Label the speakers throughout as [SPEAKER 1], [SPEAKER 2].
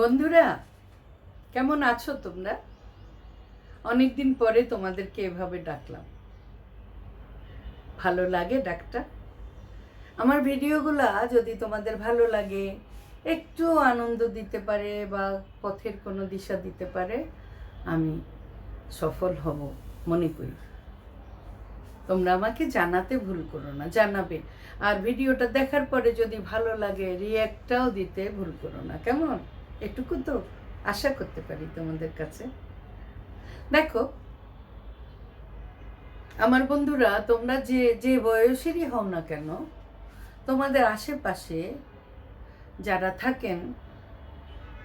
[SPEAKER 1] বন্ধুরা, কেমন আছো তোমরা? অনেকদিন পরে তোমাদেরকে এভাবে ডাকলাম। ভালো লাগে ডাকটা? আমার ভিডিওগুলা যদি তোমাদের ভালো লাগে, একটু আনন্দ দিতে পারে বা পথের কোনো দিশা দিতে পারে, আমি সফল হব মনে করি। তোমরা আমাকে জানাতে ভুল করো না, জানাবে। আর ভিডিওটা দেখার পরে যদি ভালো লাগে রিয়াক্টটাও দিতে ভুল করো না, কেমন? এটুকু তো আশা করতে পারি তোমাদের কাছে। দেখো, আমার বন্ধুরা, তোমরা যে যে বয়সেরই হও না কেন, তোমাদের আশেপাশে যারা থাকেন,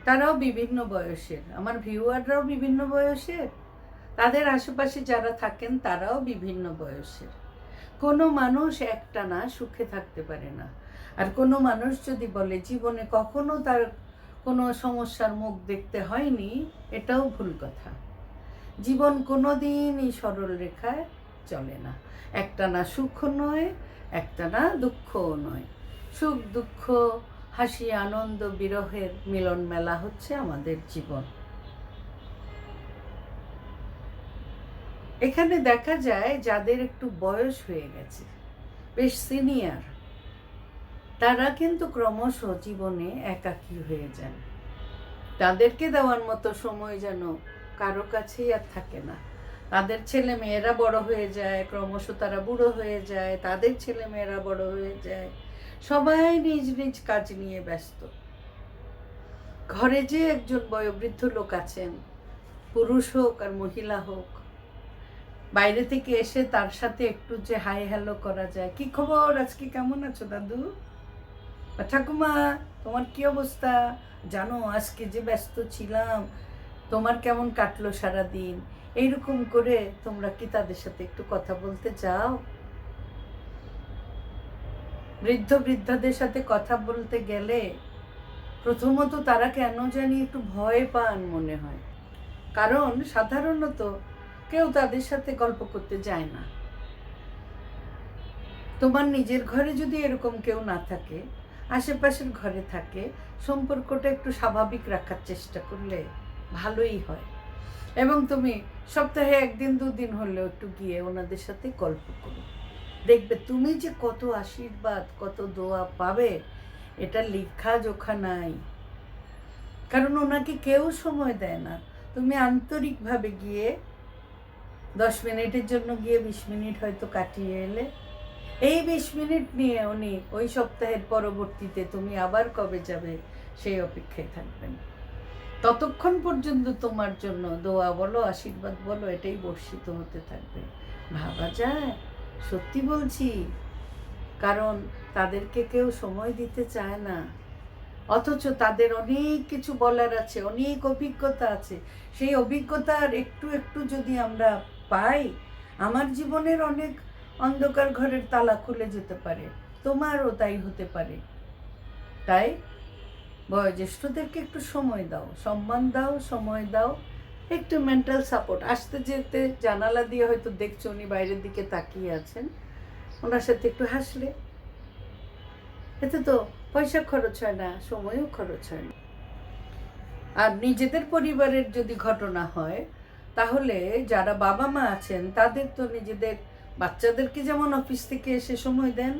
[SPEAKER 1] তারাও বিভিন্ন বয়সের। আমার ভিউয়াররাও বিভিন্ন বয়সের। তাদের আশেপাশে যারা থাকেন, তারাও বিভিন্ন বয়সের। কোনো মানুষ একটা না, সুখে থাকতে পারে না। আর কোনো মানুষ যদি বলে, জীবনে কখনো তার কোনো সমস্যার মুখ দেখতে হয়নি, এটাও ভুল কথা। জীবন কোনো দিনই সরল রেখায় চলে না। একটা না সুখ নয়, একটা না দুঃখও নয়। সুখ, দুঃখ, হাসি, আনন্দ, বিরহের মিলন মেলা হচ্ছে আমাদের জীবন। এখানে দেখা যায় যাদের একটু বয়স হয়ে গেছে, বেশ সিনিয়র। তারা কিন্তু ক্রমশ জীবনে একাকী হয়ে যান। তাদেরকে দেওয়ার মতো সময় যেন কারও কাছেই আর থাকে না। তাদের ছেলে মেয়েরা বড় হয়ে যায়, ক্রমশ তারা বুড়ো হয়ে যায়, তাদের ছেলে মেয়েরা বড় হয়ে যায়। সবাই নিজ নিজ কাজ নিয়ে ব্যস্ত। ঘরে যে একজন বয়োবৃদ্ধ লোক আছেন, পুরুষ হোক আর মহিলা হোক, বাইরে থেকে এসে তার সাথে একটু যে হাই হ্যালো করা যায়। কি খবর? আজকে কেমন আছো দাদু? ঠাকুমা, তোমার কি অবস্থা? জানো, আজকে যে ব্যস্ত ছিলাম, তোমার কেমন কাটলো সারা দিন এইরকম করে তোমরা কি তাদের সাথে একটু কথা বলতে চাও? বৃদ্ধ বৃদ্ধাদের সাথে কথা বলতে গেলে প্রথমত তারা কেন জানি একটু ভয় পান মনে হয়। কারণ সাধারণত কেউ তাদের সাথে গল্প করতে যায় না। তোমার নিজের ঘরে যদি এরকম কেউ না থাকে আশেপাশের ঘরে থাকে, সম্পর্কটা একটু স্বাভাবিক রাখার চেষ্টা করলে ভালোই হয়। এবং তুমি সপ্তাহে একদিন, দুদিন হলেও একটু গিয়ে ওনাদের সাথে গল্প করো। দেখবে তুমি যে কত আশীর্বাদ, কত দোয়া পাবে, এটা লেখা জোখা নাই। কারণ ওনাকে কেউ সময় দেয় না। তুমি আন্তরিকভাবে গিয়ে দশ মিনিটের জন্য গিয়ে বিশ মিনিট হয়তো কাটিয়ে এলে এই বিশ মিনিট নিয়ে উনি ওই সপ্তাহের পরবর্তীতে তুমি আবার কবে যাবে সেই অপেক্ষায় থাকবেন। ততক্ষণ পর্যন্ত তোমার জন্য দোয়া বলো, আশীর্বাদ বলো, এটাই বর্ষিত হতে থাকবে। ভাবা যায়, সত্যি বলছি। কারণ তাদেরকে কেউ সময় দিতে চায় না। অথচ তাদের অনেক কিছু বলার আছে, অনেক অভিজ্ঞতা আছে। সেই অভিজ্ঞতার একটু একটু যদি আমরা পাই, আমার জীবনের অনেক অন্ধকার ঘরের তালা খুলে যেতে পারে। তোমারও তাই হতে পারে। তাই বয়োজ্যেষ্ঠদেরকে একটু সময় দাও, সম্মান দাও, সময় দাও, একটু মেন্টাল সাপোর্ট আসতে যেতে জানালা দিয়ে হয়তো দেখছ উনি বাইরের দিকে তাকিয়ে আছেন। ওনার সাথে একটু হাসলে। এতে তো পয়সা খরচ হয় না, সময়ও খরচ হয় না। আর নিজেদের পরিবারের যদি ঘটনা হয়, তাহলে যারা বাবা মা আছেন, তাদের তো নিজেদের বাচ্চাদেরকে যেমন অফিস থেকে এসে সময় দেন,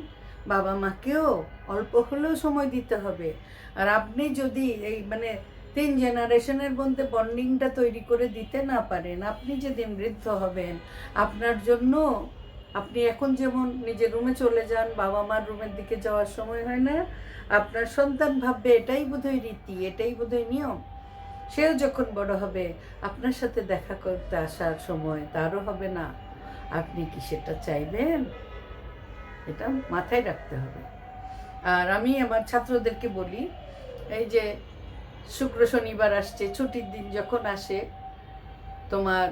[SPEAKER 1] বাবা মাকেও অল্প হলেও সময় দিতে হবে। আর আপনি যদি এই মানে তিন জেনারেশনের মধ্যে বন্ডিংটা তৈরি করে দিতে না পারেন, আপনি যেদিন বৃদ্ধ হবেন, আপনার জন্য আপনি এখন যেমন নিজের রুমে চলে যান, বাবা মার রুমের দিকে যাওয়ার সময় হয় না, আপনার সন্তান ভাববে এটাই বোধহয় রীতি, এটাই বোধহয় নিয়ম। সেও যখন বড় হবে, আপনার সাথে দেখা করতে আসার সময় তারও হবে না। আপনি কি সেটা চাইবেন? এটা মাথায় রাখতে হবে। আর আমি আমার ছাত্রদেরকে বলি, এই যে শুক্র শনিবার আসছে, ছুটির দিন যখন আসে, তোমার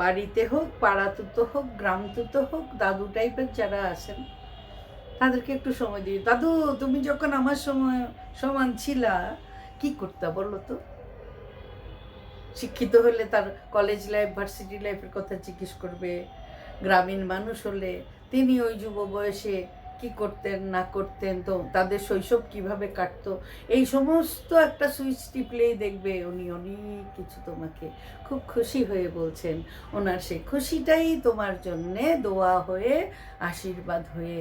[SPEAKER 1] বাড়িতে হোক পাড়া তুতো হোক গ্রাম তুতো হোক, দাদু টাইপের যারা আছেন, তাদেরকে একটু সময় দিই দাদু, তুমি যখন আমার সময়, সমান ছিলা, কি করতে বলো তো? শিক্ষিত হলে তার কলেজ লাইফ ভার্সিটি লাইফের কথা জিজ্ঞেস করবে। গ্রামীণ মানুষ হলে তিনি ওই যুব বয়সে কি করতেন, না করতেন, তো তাদের শৈশব কীভাবে কাটতো? এই সমস্ত একটা সুইচ টিপলেই দেখবে উনি অনেক কিছু তোমাকে খুব খুশি হয়ে বলছেন। ওনার সেই খুশিটাই তোমার জন্যে দোয়া হয়ে, আশীর্বাদ হয়ে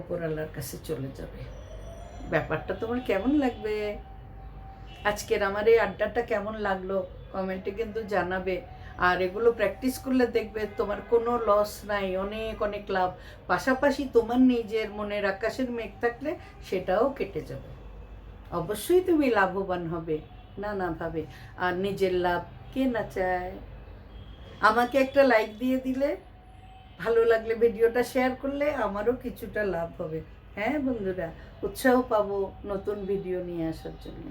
[SPEAKER 1] উপরওয়ালার কাছে চলে যাবে। ব্যাপারটা তোমার কেমন লাগবে? আজকের আমার এই আড্ডাটা কেমন লাগল? কমেন্টে কিন্তু জানাবে। আর এগুলো প্র্যাকটিস করলে দেখবে তোমার কোনো লস নাই, অনেক অনেক লাভ। পাশাপাশি তোমার নিজের মনের আকাশের মেঘ থাকলে সেটাও কেটে যাবে। অবশ্যই তুমি লাভবান হবে, নানাভাবে। আর নিজের লাভ কে না চায়? আমাকে একটা লাইক দিয়ে দিলে, ভালো লাগলে ভিডিওটা শেয়ার করলে আমারও কিছুটা লাভ হবে। হ্যাঁ বন্ধুরা? উৎসাহ পাবো নতুন ভিডিও নিয়ে আসার জন্য।